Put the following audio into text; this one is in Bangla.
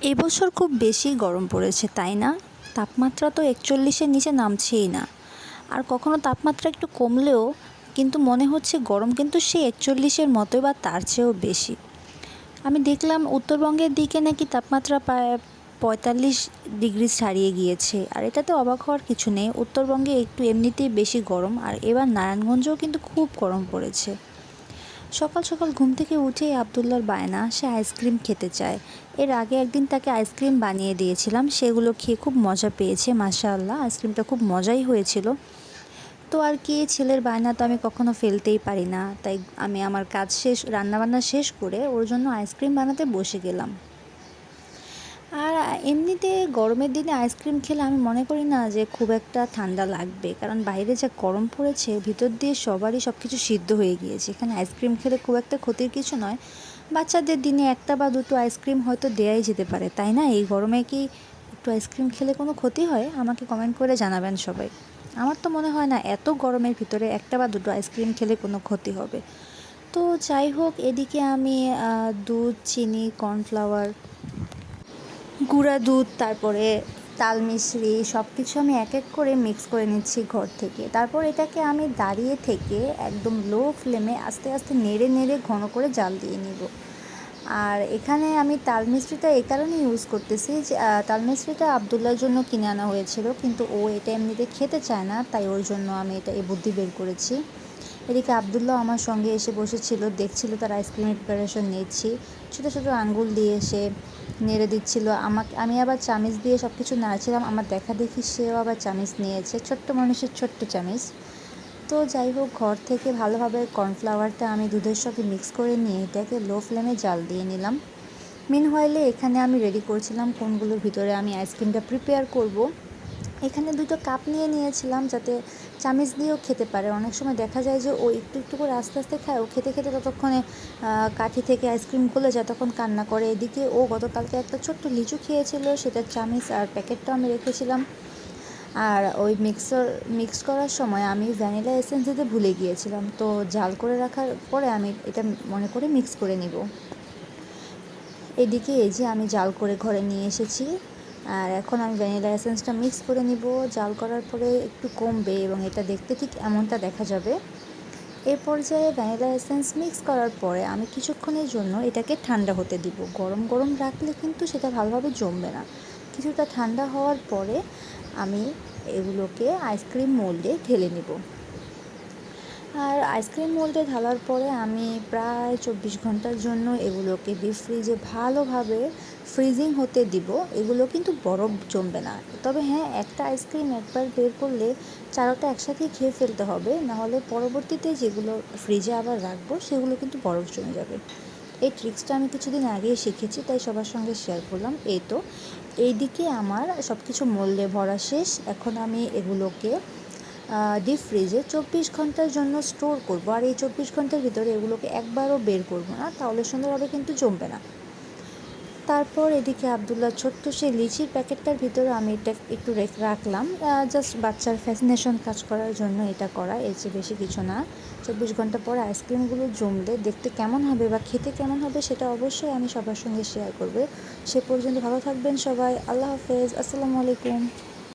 এবছর খুব বেশি গরম পড়েছে, তাই না? তাপমাত্রা তো একচল্লিশের নিচে নামছেই না। আর কখনো তাপমাত্রা একটু কমলেও কিন্তু মনে হচ্ছে গরম কিন্তু সেই একচল্লিশের মতোই বা তার চেয়েও বেশি। আমি দেখলাম উত্তরবঙ্গের দিকে নাকি তাপমাত্রা প্রায় পঁয়তাল্লিশ ডিগ্রি ছাড়িয়ে গিয়েছে। আর এটাতে অবাক হওয়ার কিছু নেই, উত্তরবঙ্গে একটু এমনিতেই বেশি গরম। আর এবার নারায়ণগঞ্জেও কিন্তু খুব গরম পড়েছে। সকাল সকাল ঘুম থেকে উঠেই আবদুল্লার বায়না, সে আইসক্রিম খেতে চায়। এর আগে একদিন তাকে আইসক্রিম বানিয়ে দিয়েছিলাম, সেগুলো খেয়ে খুব মজা পেয়েছে, মাশাআল্লাহ, আইসক্রিমটা খুব মজাই হয়েছিল। তো আর কি, ছেলের বায়না তো আমি কখনো ফেলতেই পারি না, তাই আমি আমার কাজ শেষ, রান্নাবান্না শেষ করে ওর জন্য আইসক্রিম বানাতে বসে গেলাম। এমনিতে গরমের দিনে আইসক্রিম খেলে আমি মনে করি না যে খুব একটা ঠান্ডা লাগবে। কারণ বাইরে যা গরম পড়েছে, ভিতর দিয়ে সবারই সব কিছু সিদ্ধ হয়ে গিয়েছে। এখানে আইসক্রিম খেলে খুব একটা ক্ষতির কিছু নয়। বাচ্চাদের দিনে একটা বা দুটো আইসক্রিম হয়তো দেয়াই যেতে পারে, তাই না? এই গরমে কি একটু আইসক্রিম খেলে কোনো ক্ষতি হয়? আমাকে কমেন্ট করে জানাবেন সবাই। আমার তো মনে হয় না এত গরমের ভিতরে একটা বা দুটো আইসক্রিম খেলে কোনো ক্ষতি হবে। তো যাই হোক, এদিকে আমি দুধ, চিনি, কর্নফ্লাওয়ার গুঁড়া দুধ, তারপরে তাল মিশ্রি সব কিছু আমি এক এক করে মিক্স করে নিচ্ছি ঘর থেকে। তারপর এটাকে আমি দাঁড়িয়ে থেকে একদম লো ফ্লেমে আস্তে আস্তে নেড়ে নেড়ে ঘন করে জাল দিয়ে নিব। আর এখানে আমি তাল মিশ্রিটা এই কারণে ইউজ করতেছি যে তাল মিশ্রিটা আবদুল্লার জন্য কিনে আনা হয়েছিল, কিন্তু ও এটা এমনিতে খেতে চায় না, তাই ওর জন্য আমি এটা এই বুদ্ধি বের করেছি। এদিকে আবদুল্লাহ আমার সঙ্গে এসে বসেছিল, দেখছিল তার আইসক্রিমের প্রিপারেশন নিচ্ছি। ছোটো ছোটো আঙ্গুল দিয়ে সে নেড়ে দিচ্ছিল। আমাকে, আমি আবার চামিচ দিয়ে সব কিছু নাড়ছিলাম আমার দেখা দেখি সেও আবার চামিচ নিয়েছে। ছোট্ট মানুষের ছোট্ট চামিচ। তো যাই হোক, ঘর থেকে ভালোভাবে কর্নফ্লাওয়ারটা আমি দুধের সঙ্গে মিক্স করে নিয়ে এটাকে লো ফ্লেমে জাল দিয়ে নিলাম। মিন হয়েলে এখানে আমি রেডি করছিলাম কোনগুলোর ভিতরে আমি আইসক্রিমটা প্রিপেয়ার করব। এখানে দুটো কাপ নিয়ে নিয়েছিলাম যাতে চামিচ দিয়েও খেতে পারে। অনেক সময় দেখা যায় যে ও একটু একটু করে আস্তে আস্তে খায়, ও খেতে খেতে ততক্ষণে কাঠি থেকে আইসক্রিম গলে যায়, তখন কান্না করে। এদিকে ও গতকালকে একটা ছোট্ট লিচু খেয়েছিল, সেটার চামিচ আর প্যাকেটটাও আমি রেখেছিলাম। আর ওই মিক্সার, মিক্স করার সময় আমি ভ্যানিলা এসেন্স দিতে ভুলে গিয়েছিলাম। তো জাল করে রাখার পরে আমি এটা মনে করে মিক্স করে নিব। এদিকে এই যে আমি জাল করে ঘরে নিয়ে এসেছি। আর এখন আমি ভ্যানিলা এসেন্সটা মিক্স করে নিব। জাল করার পরে একটু কমবে এবং এটা দেখতে ঠিক এমনটা দেখা যাবে। এ পর্যায়ে ভ্যানিলা এসেন্স মিক্স করার পরে আমি কিছুক্ষণের জন্য এটাকে ঠান্ডা হতে দিব। গরম গরম রাখলে কিন্তু সেটা ভালোভাবে জমবে না। কিছুটা ঠান্ডা হওয়ার পরে আমি এগুলোকে আইসক্রিম মোল্ডে ঢেলে নেব। আর আইসক্রিম মোল্ডে ঢালার পরে আমি প্রায় চব্বিশ ঘণ্টার জন্য এগুলোকে ডিপ ফ্রিজে ভালোভাবে ফ্রিজিং হতে দিব। এগুলো কিন্তু বরফ জমবে না। তবে হ্যাঁ একটা আইসক্রিম একবার বের করলে চারোটা একসাথেই খেয়ে ফেলতে হবে। নাহলে পরবর্তীতে যেগুলো ফ্রিজে আবার রাখব, সেগুলো কিন্তু বরফ জমে যাবে। এই ট্রিক্সটা আমি কিছুদিন আগেই শিখেছি, তাই সবার সঙ্গে শেয়ার করলাম। এই তো। এইদিকে আমার সব কিছু মোল্ডে ভরা শেষ। এখন আমি এগুলোকে ডিপ ফ্রিজে চব্বিশ ঘণ্টার জন্য স্টোর করব। আর এই চব্বিশ ঘণ্টার ভিতরে এগুলোকে একবারও বের করব না, তাহলে সুন্দরভাবে কিন্তু জমবে না। তারপর এদিকে আবদুল্লাহ ছোট্ট সেই লিচির প্যাকেটটার ভিতরে আমি এটা একটু রাখলাম। জাস্ট বাচ্চার ফ্যাসিনেশন কাজ করার জন্য এটা করা, এর চেয়ে বেশি কিছু না। চব্বিশ ঘণ্টা পর আইসক্রিমগুলো জমলে দেখতে কেমন হবে বা খেতে কেমন হবে সেটা অবশ্যই আমি সবার সঙ্গে শেয়ার করব। সে পর্যন্ত ভালো থাকবেন সবাই, আল্লাহ হাফেজ, আসসালামু আলাইকুম।